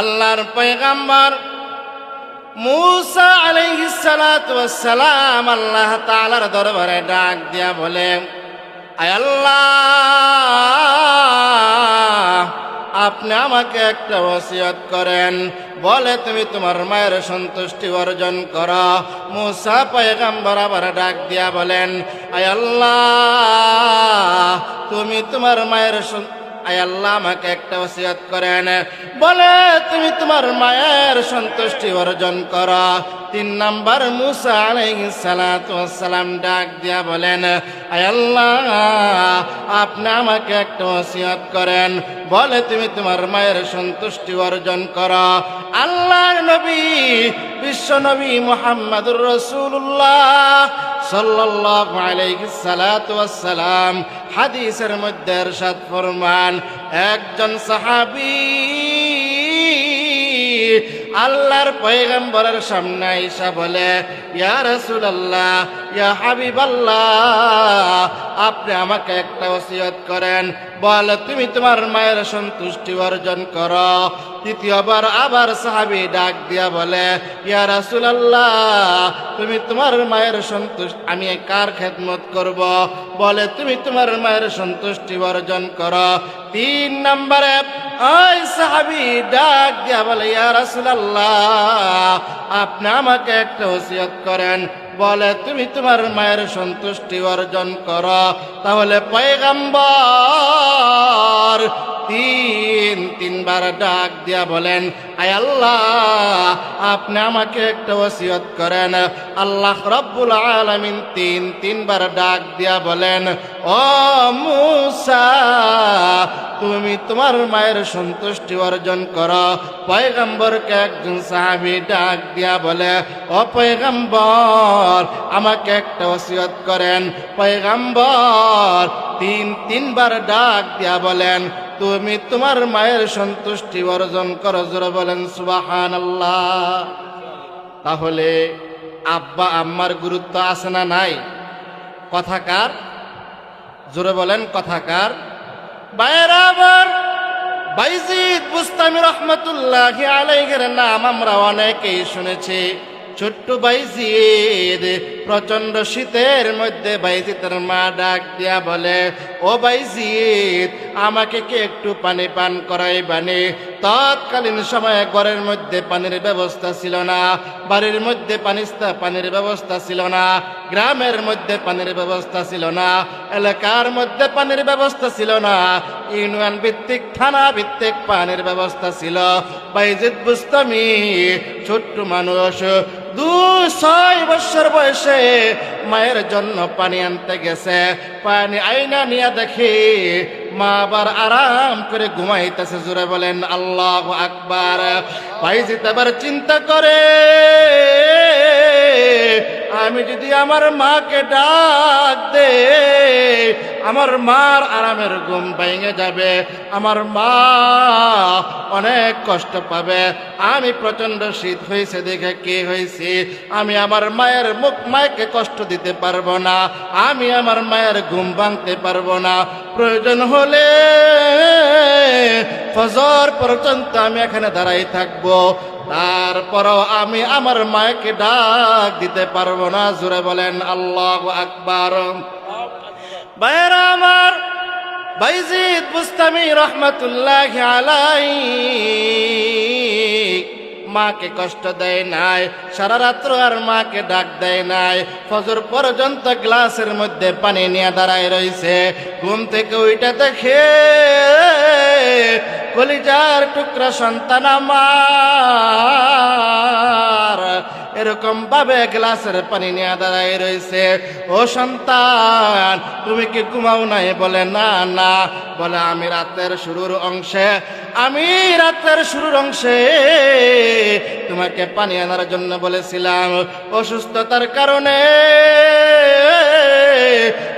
আল্লাহর পৈগাম্বর মুসা আলাইসালাম আল্লাহ তালার দরবারে ডাক দিয়া বলে আল্লাহ, আপনি আমাকে একটা ওসিয়ত করেন। বলে তুমি তোমার মায়ের সন্তুষ্টি অর্জন করো। মুসা পয়গাম্বর আবার ডাক দিয়া বলেন আল্লাহ, তুমি তোমার মায়ের আল্লাহ, আমাকে একটা ওসিয়ত করেন। বলে তুমি তোমার মায়ের সন্তুষ্টি অর্জন করো। তিন নাম্বার মুসা আলাইহিস সালাম ডাক দিয়া বলেন আল্লাহ আপনি আমাকে একটা ওসিয়ত করেন বলে তুমি তোমার মায়ের সন্তুষ্টি অর্জন করো আল্লাহর নবী বিশ্ব নবী মুহাম্মদুর রাসূলুল্লাহ সাল্লাল্লাহু আলাইহি সালাতু ওয়াস সালাম হাদিসের মধ্যে ارشاد ফরমান একজন সাহাবী আল্লাহর পয়গম্বরের সামনে আইসা বলে ইয়া রাসূলুল্লাহ ইয়া হাবিবাল্লাহ আপনি আমাকে একটা ওসিয়ত করেন। বল, তুমি তোমার মায়ের সন্তুষ্টি অর্জন করো। তৃতীয়বার আবার সাহাবী ডাক দিয়া বলে, ইয়া রাসূলুল্লাহ, তুমি তোমার মায়ের সন্তুষ্ট, আমি কার খেদমত করব? বলে, তুমি তোমার মায়ের সন্তুষ্টি অর্জন করো। তিন নম্বরে ওই সাহাবি ডাক দিয়া বলে, ইয়া রাসূলুল্লাহ, আপনি আমাকে একটা ওসিয়ত করেন। বলে তুমি তোমার মায়ের সন্তুষ্টি অর্জন করো। তাহলে পয়গাম্বর তিন তিনবার ডাক দিয়া বলেন, আয় আল্লাহ, আপনি আমাকে একটা ওসিয়ত করেন। আল্লাহ রব্বুল আলামিন তিন, তিনবার ডাক দিয়া বলেন, ও মুসা, তুমি তোমার মায়ের সন্তুষ্টি অর্জন করো। পয়গম্বরকে একজন সাহাবি ডাক দিয়া বলে, ও পয়গম্বর, আমাকে একটা ওসিয়ত করেন। পয়গম্বর তিন, তিনবার ডাক দিয়া বলেন তুমি তোমার মায়ের সন্তুষ্টি অর্জন করো, জোরে বলেন সুবাহান আল্লাহ তাহলে আব্বা আম্মার গুরুত্ব আছে না নাই? কথাকার জোরে বলেন কথাকার বাইরা বাইজিদ বুস্তামি রহমতুল্লাহ আলাইহের নাম আমরা অনেকেই শুনেছি। ছোট্ট বাইজিদ প্রচণ্ড শীতের মধ্যে বাইজিদের মা ডাক দিয়া বলে, ও বাইজিদ আমাকে কি একটু পানি পান করাই বানি তৎকালীন সময়ে ঘরের মধ্যে পানির ব্যবস্থা ছিল না, বাড়ির মধ্যে পানিস্তা পানির ব্যবস্থা ছিল না, গ্রামের মধ্যে পানির ব্যবস্থা ছিল না, এলাকার মধ্যে পানির ব্যবস্থা ছিল না, ইউনিয়ন ভিত্তিক, থানা ভিত্তিক পানির ব্যবস্থা ছিল। বাইজিদ বুস্তামি ছোট্ট মানুষ দুই ছয় বছর বয়সে মায়ের জন্য পানি আনতে গেছে। পানি আইনা নিয়ে দেখি মা আবার আরাম করে ঘুমাইতেছে জুড়ে বলেন, আল্লাহ আকবার। বাইজিত আবার চিন্তা করে। আমি যদি আমার মাকে ডাক দে, আমার মার আরামের ঘুম ভেঙে যাবে, আমার মা অনেক কষ্ট পাবে। আমি প্রচণ্ড শীত হয়েছে দেখে কি হয়েছে? আমি আমার মায়ের মুখ মায়কে কষ্ট দিতে পারব না, আমি আমার মায়ের ঘুম ভাঙতে পারব না। প্রয়োজন হলে ফজর পর্যন্ত আমি এখানে দাঁড়াই থাকব। তারপরও আমি আমার মায়কে ডাক দিতে পারব না। জুড়ে বলেন, আল্লাহ আকবার। বাইরা আমার, বাইজিদ বুস্তামি রহমতুল্লাহ আলাই মাকে কষ্ট দেয় নাই, সারা রাত্র আর মাকে ডাক দেয় নাই। ফজর পর্যন্ত গ্লাসের মধ্যে পানি নিয়ে দাঁড়ায় রয়েছে। ঘুম থেকে ওইটা দেখে কলিজার টুকরা সন্তান আমার। এরকম ভাবে গ্লাসের পানি নিয়ে দাঁড়ায় রয়েছে। ও সন্তান, তুমি কি ঘুমাও নাই? বলে, না না। বলে, আমি রাতের শুরুর অংশে, আমি রাতের শুরুর অংশে তোমাকে পানি আনার জন্য বলেছিলাম। অসুস্থতার কারণে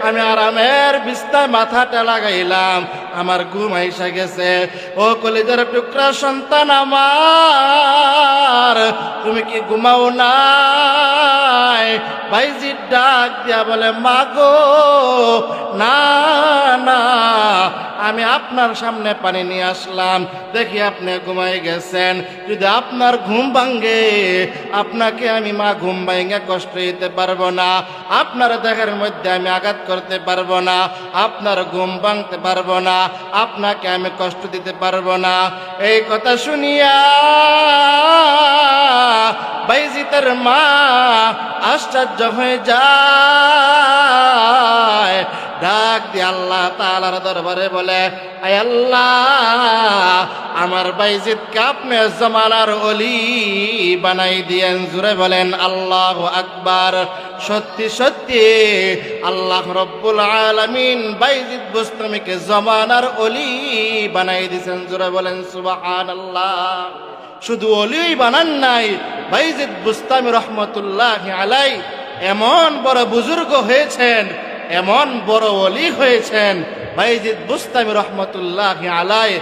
আমি আরামের বিস্তায় মাথাটা লাগাইলাম। আমার ঘুম আইসা গেছে। ও কলিজার টুকরা সন্তান আমার। তুমি কি ঘুমাও নাই? ভাইজি ডাক দিয়া বলে, মাগো, না না, আমি আপনার সামনে পানি নিয়ে আসলাম। দেখি আপনি ঘুমাই গেছেন। যদি আপনার ঘুম ভাঙ্গে আপনাকে আমি মা ঘুম ভাঙ্গে কষ্ট দিতে পারব না। আপনার দেহের মধ্যে আমি আঘাত করতে পারব না। আপনার ঘুম ভাঙতে পারব না। আপনাকে আমি কষ্ট দিতে পারব না। এই কথা শুনিয়া বাইজিতের মা আশ্চর্য হয়ে যায়। ডাক দিয়ে আল্লাহ তালার দরবারে বলে, আয় আল্লাহ, আমার বাইজিদকে আপনি জমানার অলি বানাই দিয়েন। জুড়ে বলেন, আল্লাহ আকবার। সত্যি সত্যি, আল্লাহ রব্বুল আলমিন বাইজিদ বুস্তমিকে জমানার অলি বানাই দিয়েছেন। জুড়ে বলেন সুবাহান আল্লাহ শুধু অলিই বানান নাই বাইজিদ বুস্তামি রহমতুল্লাহ আলাই এমন বড় বুজুর্গ হয়েছেন, এমন বড় অলি হয়েছেন বাইজিদ বুস্তামি রহমতুল্লাহ আলাই